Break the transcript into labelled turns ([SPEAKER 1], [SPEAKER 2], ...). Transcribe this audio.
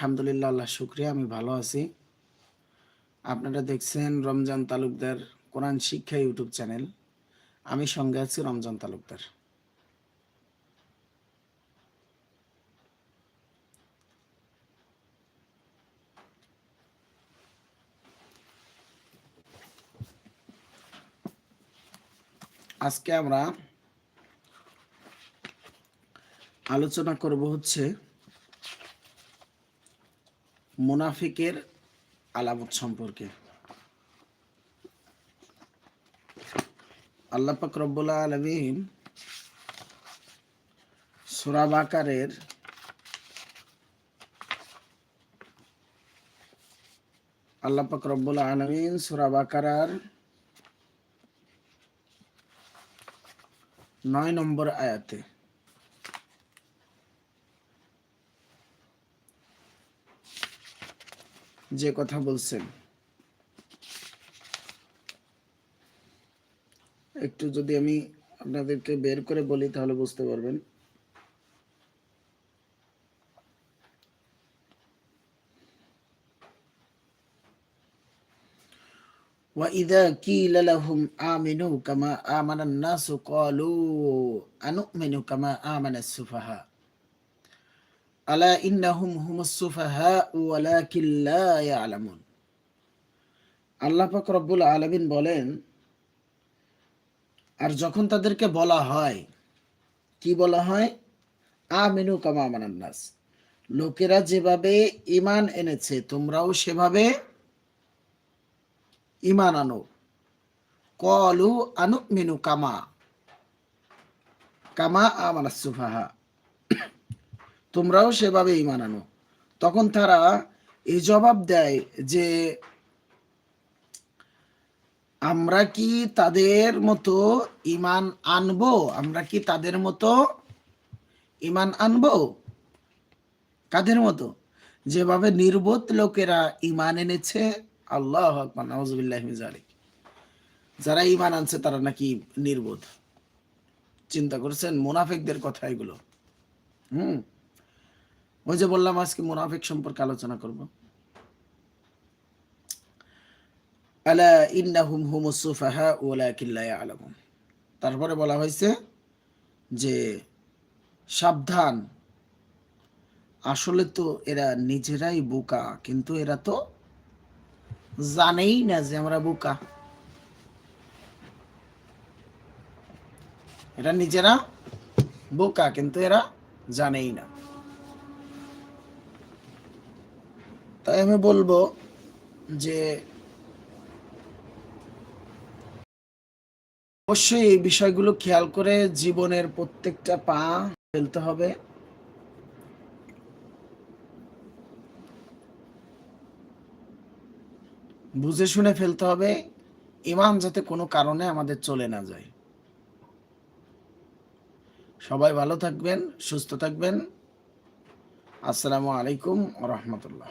[SPEAKER 1] আলহামদুলিল্লাহ, আল্লাহ শুক্রিয়া, আমি ভালো আছি। আপনারা দেখছেন রমজান তালুকদার কোরআন শিক্ষা ইউটিউব চ্যানেল। আমি সঙ্গে আছি রমজান তালুকদার। আজকে আমরা আলোচনা করব হচ্ছে মুনাফিকের আলামত সম্পর্কে। আল্লাহ পাক রব্বুল আলমিন সুরাব আকারের আল্লাহ পাক আলমিন সুরাব আকারার নয় নম্বর আয়াতে যে কথা বলছেন একটু যদি আমি আপনাদেরকে বের করে বলি তাহলে বুঝতে পারবেন وإذا قيل لهم آمنوا كما آمن الناس قالوا أنؤمن كما آمن السفهاء আলা ইন্নাহুম হুমুসুফাহা ওয়ালাকিল্লা আলামুন আল্লাহ পাক রব্বুল আলমিন বলেন, আর যখন তাদেরকে বলা হয়, কি বলা হয়? আমিনু কামা মানান্নাস লোকেরা যেভাবে ইমান এনেছে, তোমরাও সেভাবে ইমান আনো। কলু আনু মিনু কামা কামা আমানা সুফাহা। তোমরাও সেভাবে ইমান আনো। তখন তারা এই জবাব দেয় যে, আমরা কি তাদের মতো ইমান আনব? আমরা কি তাদের মতো ইমান আনব? কাদের মতো? যেভাবে নির্বোধ লোকেরা ইমান এনেছে। আল্লাহ নওয়াজবিল্লাহ জালিক যারা ইমান আনছে, তারা নাকি নির্বোধ। চিন্তা করছেন মুনাফিকদের কথা এগুলো। হুম? ওই যে বললাম, আজকে মুনাফিক সম্পর্কে আলোচনা করব। আলা ইন্নাহুম হুমুস সুফাহা ওয়ালাকিন ইয়ালামুন। তারপরে বলা হয়েছে যে সাবধান। আসলে তো এরা নিজেরাই বোকা, কিন্তু এরা তো জানেই না যে আমরা বোকা। এরা নিজেরা বোকা, কিন্তু এরা জানেই না। তাই আমি বলব যে অবশ্যই এই বিষয়গুলো খেয়াল করে জীবনের প্রত্যেকটা পা ফেলতে হবে। বুঝে শুনে ফেলতে হবে ইমান যাতে কোনো কারণে আমাদের চলে না যায়। সবাই ভালো থাকবেন, সুস্থ থাকবেন। আসসালামু আলাইকুম রহমতুল্লাহ।